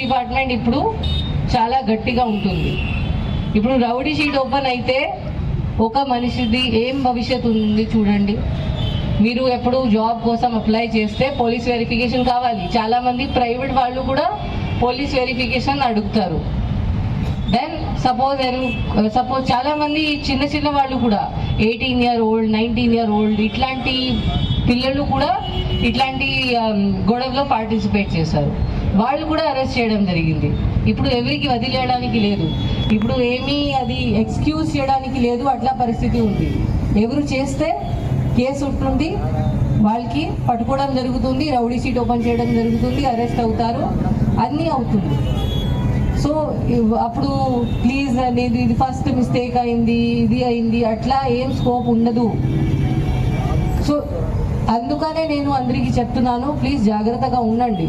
Department ఇప్పుడు చాలా గట్టిగా ఉంటుంది. ఇప్పుడు రౌడీ షీట్ ఓపెన్ అయితే ఒక మనిషిది ఏం భవిష్యత్తు ఉంది చూడండి. మీరు ఎప్పుడు జాబ్ కోసం అప్లై చేస్తే పోలీస్ వెరిఫికేషన్ కావాలి. చాలామంది ప్రైవేట్ వాళ్ళు కూడా పోలీస్ వెరిఫికేషన్ అడుగుతారు. దెన్ సపోజ్ సపోజ్ చాలామంది చిన్న చిన్న వాళ్ళు కూడా eighteen year old nineteen year old ఇట్లాంటి పిల్లలు కూడా ఇట్లాంటి um, గొడవలో పార్టిసిపేట్ చేశారు వాళ్ళు కూడా అరెస్ట్ చేయడం జరిగింది. ఇప్పుడు ఎవరికి వదిలేయడానికి లేదు. ఇప్పుడు ఏమీ అది ఎక్స్క్యూజ్ చేయడానికి లేదు అట్లా పరిస్థితి ఉంది. ఎవరు చేస్తే కేసు ఉంటుంది వాళ్ళకి పట్టుకోవడం జరుగుతుంది రౌడీ షీట్ ఓపెన్ చేయడం జరుగుతుంది అరెస్ట్ అవుతారు అన్నీ అవుతుంది. సో అప్పుడు ప్లీజ్ అనేది ఇది ఫస్ట్ మిస్టేక్ అయింది ఇది అయింది అట్లా ఏం స్కోప్ ఉండదు. సో అందుకనే నేను అందరికీ చెప్తున్నాను ప్లీజ్ జాగ్రత్తగా ఉండండి.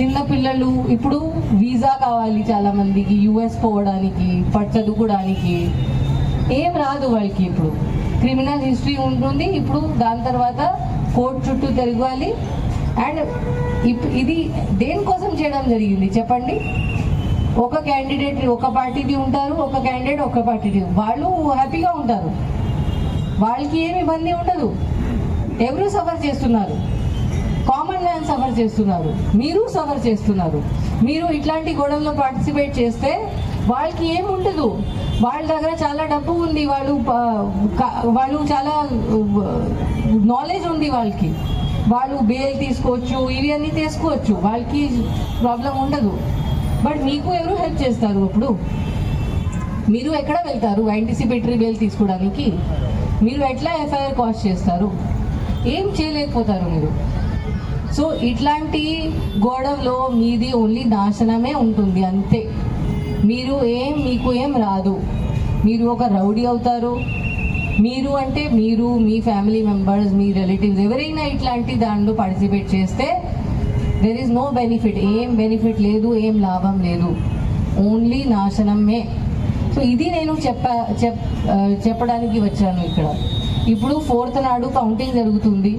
చిన్న పిల్లలు ఇప్పుడు వీసా కావాలి చాలా మందికి యుఎస్ పోవడానికి ప- చదువుకోవడానికి. ఏం రాదు వాళ్ళకి ఇప్పుడు. క్రిమినల్ హిస్టరీ ఉంటుంది ఇప్పుడు దాని తర్వాత కోర్టు చుట్టూ తిరగాలి. అండ్ ఇప్- ఇది దేనికోసం చేయడం జరిగింది? చెప్పండి. ఒక క్యాండిడేట్ ఒక పార్టీది ఉంటారు ఒక క్యాండిడేట్ ఒక పార్టీది. వాళ్ళు హ్యాపీగా ఉంటారు. వాళ్ళకి ఏమి ఇబ్బంది ఉండదు. ఎవరు సఫర్ చేస్తున్నారు? సఫర్ చేస్తున్నారు. మీరు సఫర్ చేస్తున్నారు. మీరు ఇట్లాంటి గొడవల్లో పార్టిసిపేట్ చేస్తే వాళ్ళకి ఏం ఉండదు. వాళ్ళ దగ్గర చాలా డబ్బు ఉంది. వాళ్ళు వాళ్ళు చాలా నాలెడ్జ్ ఉంది వాళ్ళకి. వాళ్ళు బేల్ తీసుకోవచ్చు ఇవి అన్నీ తీసుకోవచ్చు. వాళ్ళకి ప్రాబ్లం ఉండదు. బట్ మీకు ఎవరు హెల్ప్ చేస్తారు అప్పుడు? మీరు ఎక్కడ వెళ్తారు? యాంటిసిపేటరీ బెయిల్ తీసుకోవడానికి. మీరు ఎట్లా ఎఫ్ఐఆర్ కాస్ట్ చేస్తారు? ఏం చేయలేకపోతారు మీరు? సో ఇట్లాంటి గొడవలో మీది ఓన్లీ నాశనమే ఉంటుంది అంతే. మీరు ఏం మీకు ఏం రాదు. మీరు ఒక రౌడీ అవుతారు. మీరు అంటే మీరు మీ ఫ్యామిలీ మెంబర్స్ మీ రిలేటివ్స్ ఎవరైనా ఇట్లాంటి దాంట్లో పార్టిసిపేట్ చేస్తే దెర్ ఈజ్ నో బెనిఫిట్ ఏం బెనిఫిట్ లేదు ఏం లాభం లేదు. ఓన్లీ నాశనమే. సో ఇది నేను చెప్ప చెప్ చెప్పడానికి వచ్చాను ఇక్కడ. ఇప్పుడు ఫోర్త్ నాడు కౌంటింగ్ జరుగుతుంది.